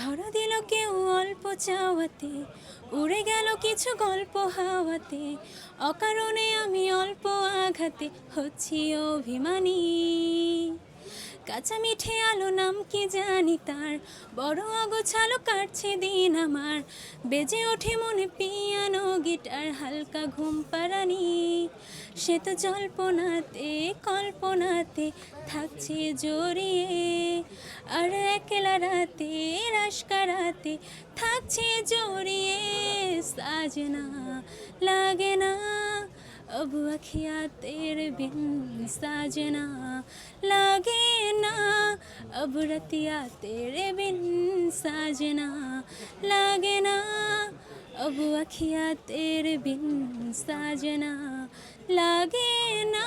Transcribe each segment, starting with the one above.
ধরা দিল কেউ অল্প চাওয়াতে, উড়ে গেল কিছু গল্প হাওয়াতে, অকারণে আমি অল্প আঘাতে হচ্ছি অভিমানী। কাঁচা মিঠে আলো নাম কি জানি তার? বড় অগোছালো কাটছে দিন আমার। বেজে ওঠে মনে পিয়ানো গিটার, হালকা ঘুম পারানি সে তো জল্পনাতে, কল্পনাতে থাকছে জড়িয়ে। আর একলা রাতে রাস্কারাতে থাকছে জড়িয়ে। সাজনা লাগে না। अब अखिया तेरे बिन साजना लागे ना। अब रतिया तेरे बिन साजना लागे ना। अब अखिया तेरे बिन साजना लागे ना।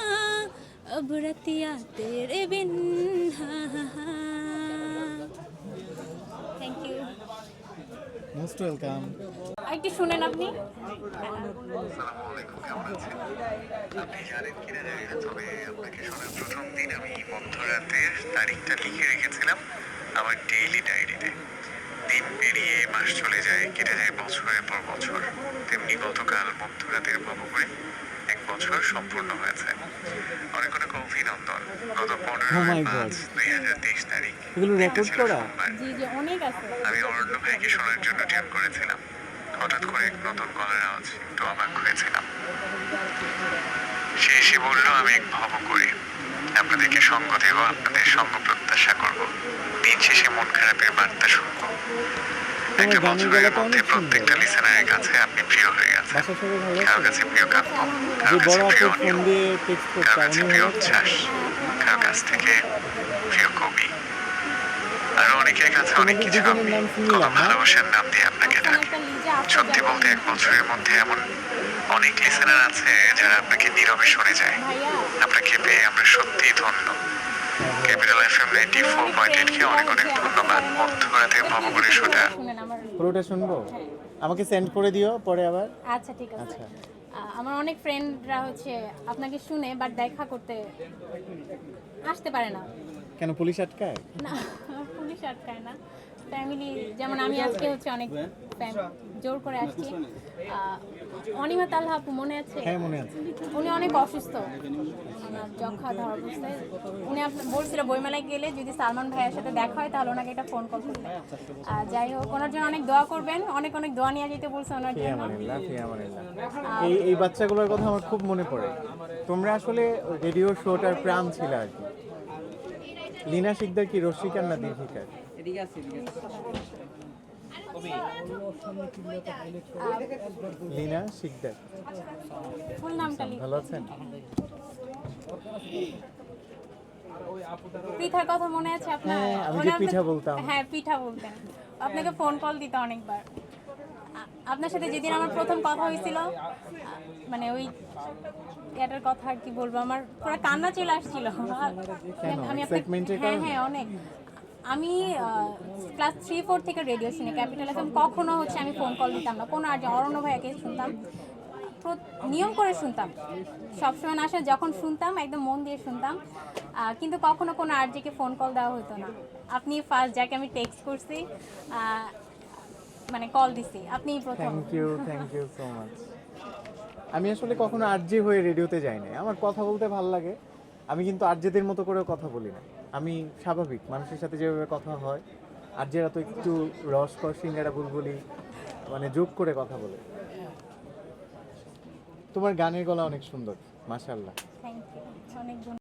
अब रतिया तेरे बिन हाँ हाँ हाँ। থ্যাংক ইউ মোস্ট ওয়েলকাম আরেকটু শুনেন আপনি। প্রথম দিন আমি মধ্যরাতের তারিখটা লিখে রেখেছিলাম আমার ডেইলি ডায়েরিতে দিন পেরিয়ে মাস চলে যায় কেটে যায় বছরের পর বছর। তেমনি গতকাল মধ্যরাতের গল্প করে বছর সম্পূর্ণ হয়েছে। অনেক অনেক অভিনন্দন। গত Oh পনেরোই my দুই হাজার তেইশ তারিখ। আমি অরণ্য ভাইকে শোনার জন্য টিউন করেছিলাম। হঠাৎ করে এক নতুন গলার আওয়াজ একটু অবাক হয়েছিলাম। সে এসে বলল আমি এক ভব করি। আপনাদেরকে সঙ্গ দেব আপনাদের সঙ্গ প্রত্যাশা করব। দিন শেষে মন খারাপের বার্তা শুনব। একটা গানের বছরের গলাটা মধ্যে অনেক সুন্দর। প্রত্যেকটা লিসেনারের কাছে আপনি প্রিয় হয়ে গেছেন। বাসা সবাই ভালো কারও আছে? কাছে প্রিয় কাব্য যে কারও কাছে বড় প্রিয় আপুর ফোন দিয়ে টেক্সট কারও কাছে উনি প্রিয় ভালো উচ্ছ্বাস কারও কাছ থেকে প্রিয় কবি? আর অনেকের কাছে অনেক কিছু আমি নাম কোনো ভালোবাসার নাম দিয়ে আপনাকে ডাকি। সত্যি বলতে এক বছরের মধ্যে এমন অনেক লিসেনার আছে যারা আপনাকে নীরবে শুনে যায়। আপনাকে পেয়ে আমরা সত্যিই ধন্য। Capital F M ninety four point এইটকে অনেক অনেক ধন্যবাদ। মধ্যরাতে ভব করে শোনা পুরোটা শুনব? আমাকে সেন্ড করে দিও পরে আবার। আচ্ছা ঠিক আছে। আচ্ছা। আমার অনেক ফ্রেন্ডরা হচ্ছে আপনাকে শুনে বাট দেখা করতে আসতে পারে না। কেন পুলিশ আটকায়? না। পুলিশ আটকায় না। ফ্যামিলি যেমন আমি আজকে হচ্ছে অনেক জোর করে আসছি। অনিমা তালহা আপু মনে আছে? হ্যাঁ উনি অনেক অসুস্থ। ওনার যক্ষা ধরা অবস্থায় উনি বলছিল বইমেলায় গেলে যদি সালমান ভাইয়ের সাথে দেখা হয় তাহলে ওনাকে একটা ফোন কল করতে। আর যাই হোক ওনার জন্য অনেক দোয়া করবেন। অনেক অনেক দোয়া নিয়ে যেতে বলছে ওনার জন্য। এই বাচ্চাগুলোর কথা আমার খুব মনে পড়ে। তোমরা আসলে রেডিও শোটার প্রাণ ছিল আর কি। লিনা শিকদার কি রসিকার না দীর্ঘিকার লিনা শিকদার ফুল নামটা লিখ ভালো আছেন? পিঠার কথা মনে আছে আপনার? হ্যাঁ, আমি যে পিঠা বলতাম। হ্যাঁ পিঠা বলতেন। আপনাকে ফোন কল দিত অনেকবার। আপনার সাথে যেদিন আমার প্রথম কথা হয়েছিল মানে ওই এটার কথা আর কি বলব আমার পুরো কান্না চলে আসছিল। আমি হ্যাঁ হ্যাঁ অনেক। আমি ক্লাস থ্রি ফোর থেকে রেডিও শুনি ক্যাপিটাল এফএম কখনো হচ্ছে আমি ফোন কল দিতাম না। কোনো আর অরণ্য ভাইয়াকে শুনতাম। নিয়ম করে শুনতাম। সবসময় না আসে যখন শুনতাম একদম মন দিয়ে শুনতাম। কিন্তু কখনো কোনো আরজিকে ফোন কল দেওয়া হতো না। আপনি ফার্স্ট যাকে আমি টেক্সট করছি মানে কল দিছি আপনিই প্রথম। Thank you thank you so much আমি আসলে কখনো আরজে হয়ে রেডিওতে যাই না আমার কথা বলতে ভালো লাগে। আমি কিন্তু আরজেদের মতো করেও কথা বলি না। আমি স্বাভাবিক মানুষের সাথে যেভাবে কথা হয় আরজেরা তো একটু রসকর সিঙ্গারা বুলবুলি মানে যোগ করে কথা বলে। তোমার গানের গলা অনেক সুন্দর মাশাল্লাহ অনেক